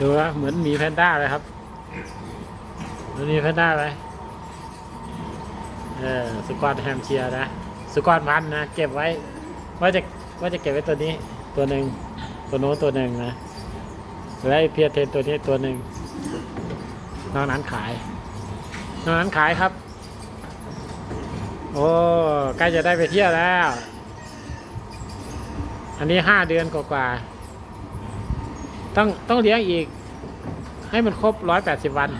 ดูว่าเหมือนมีแพนด้าเลยครับมือนมีแพนด้าเลยเออสกอตแฮมเชียร์นะสกอตมันนะเก็บไว้ว่าจะว่าจะเก็บไว้ตัวนี้ตัวหนึ่งตัวโน้นตัวหนึ่งนะแล้วไอ้เพียเทนตัวนี้ตัวหนึ่งนอกนั้นขายนอกนั้นขายครับ โอ้ใกล้จะได้ไปเที่ยวแล้ว อันนี้ห้าเดือนกว่าๆ ต้องต้องเลี้ยงอีก ให้มันครบร้อยแปดสิบวัน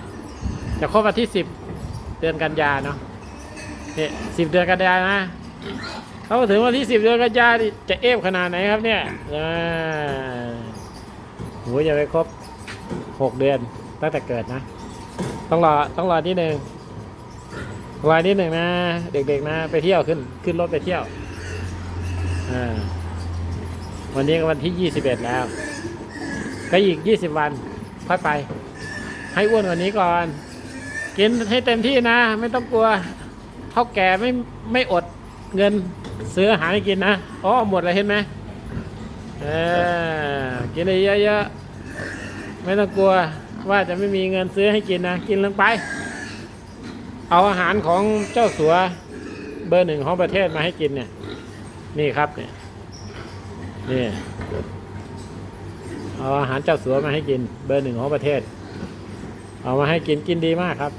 จะครบวันที่สิบเดือนกันยาเนาะเนี่ยสิบเดือนกันยานะเขาถึงวันที่สิบเดือนกันยาจะเอฟขนาดไหนครับเนี่ยอ่าโหจะไปครบหกเดือนตั้งแต่เกิดนะ ต้องรอต้องรอที่หนึ่งรอที่หนึ่งนะ เด็กๆนะ ไปเที่ยวขึ้นขึ้นรถไปเที่ยวอ่าวันนี้ก็วันที่ยี่สิบเอ็ดแล้ว ก็อีกยี่สิบวันค่อยไป ให้อ้วนกว่านี้ก่อน กินให้เต็มที่นะ ไม่ต้องกลัวเท่าแก่ไม่ไม่อดเงินซื้ออาหารให้กินนะอ๋อหมดเลยเห็นไหมเออกินได้เยอะๆไม่ต้องกลัวว่าจะไม่มีเงินซื้อให้กินนะ กินลงไป เอาอาหารของเจ้าสัวเบอร์หนึ่งของประเทศมาให้กินเนี่ย นี่ครับเนี่ยนี่ เอาอาหารเจ้าสัวมาให้กิน เบอร์หนึ่งของประเทศ เอามาให้กินกินดีมากครับ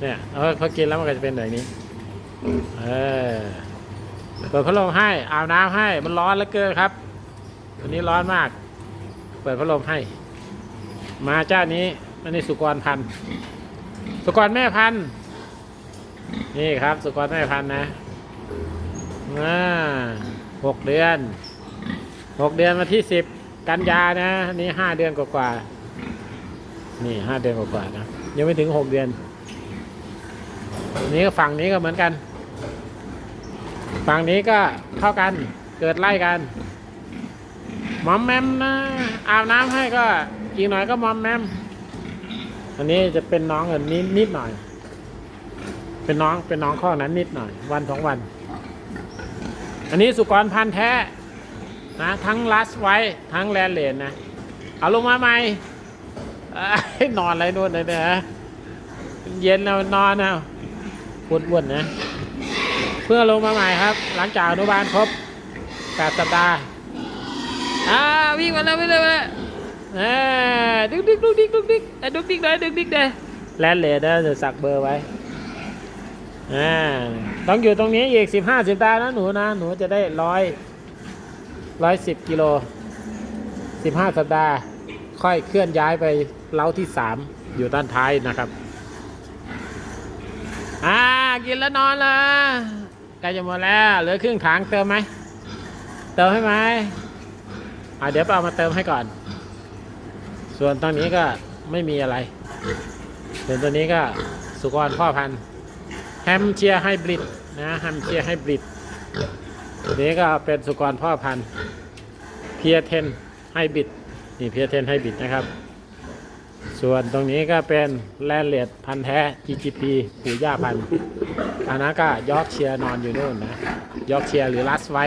เนี่ยเอาพอกินแล้วมันก็จะเป็นแบบนี้ เออเปิดพัดลมให้อาบน้ำให้ มันร้อนเหลือเกินครับวันนี้ร้อนมาก เปิดพัดลมให้ มาเจ้านี้อันนี้สุกรพันธุ์สุกรแม่พันธุ์นี่ครับ สุกรแม่พันธุ์นะอ่าหกเดือนหกเดือนมาที่สิบ กันยานะ นี่ห้าเดือนกว่าๆนี่ห้าเดือนกว่าๆนะยังไม่ถึงหกเดือนนี้ก็ฝั่งนี้ก็เหมือนกัน ฝั่งนี้ก็เท่ากันเกิดไล่กันมอมแมมนะอาบน้ำให้ก็อีกหน่อยก็มอมแมมอันนี้จะเป็นน้องกันนิดนิดหน่อย เป็นน้องเป็นน้องข้อนั้นนิดหน่อย วันสองวัน อันนี้สุกรพันธ์แท้ นะทั้งลัสไว้ทั้งแลนเลนนะ เอาลงมาใหม่นอนอะไรนู่นเลยนะเย็นแล้วนอนเอาปวดอ้วนนะ เพื่อลงมาใหม่ครับ หลังจากอนุบาลครบ8สัปดาห์อ่าวิ่งมาแล้ววิ่งเลยมาอ่าดึกดึกดึกดึกดึกดึกดึกดึกเลยดึกดึกเลยแลนเลนนะจะสักเบอร์ไว้อ่าต้องอยู่ตรงนี้อีก15สัปดานะหนูนะ หนูจะได้ร้อย ร้อยสิบกิโล15สัปดาห์ ค่อยเคลื่อนย้ายไปเล้าที่3อยู่ด้านท้ายนะครับ อ่า กินแล้วนอนลยใกล้จะหมดแล้วเหลือครึ่งถังเติมไหม เติมให้ไหมอ่าเดี๋ยวไปเอามาเติมให้ก่อน ส่วนตอนนี้ก็ไม่มีอะไร ส่วนตัวนี้ก็สุกรพ่อพันธุ์แฮมเชียร์ไฮบริดนะแฮมเชียร์ไฮบริด ตัวนี้ก็เป็นสุกรพ่อพันธุ์เพียเทนไฮบิดนี่เพียเทนไฮบิดนะครับ ส่วนตรงนี้ก็เป็นแลนเลดพันธุ์แท้ GGP ปู่ย่าพันธุ์อันนั้นก็ยอร์กเชียนอนอยู่นู่นนะยอร์กเชียหรือลัสไว้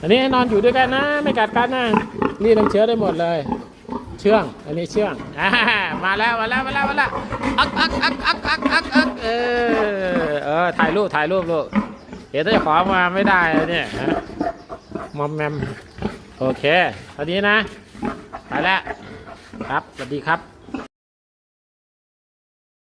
อันนี้ให้นอนอยู่ด้วยกันนะ ไม่กัดกันนะนี่น้ำเชื้อได้หมดเลย เชื่อง อันนี้เชื่องอามาแล้วมาแล้วมาแล้วมาแล้วอักอักอักอักอักอักอักเออเออถ่ายรูปถ่ายรูปลูก เห็นจะขอมาไม่ได้เนี่ยมอมแมม โอเคตอนนี้นะ ไปแล้ว ครับ สวัสดีครับ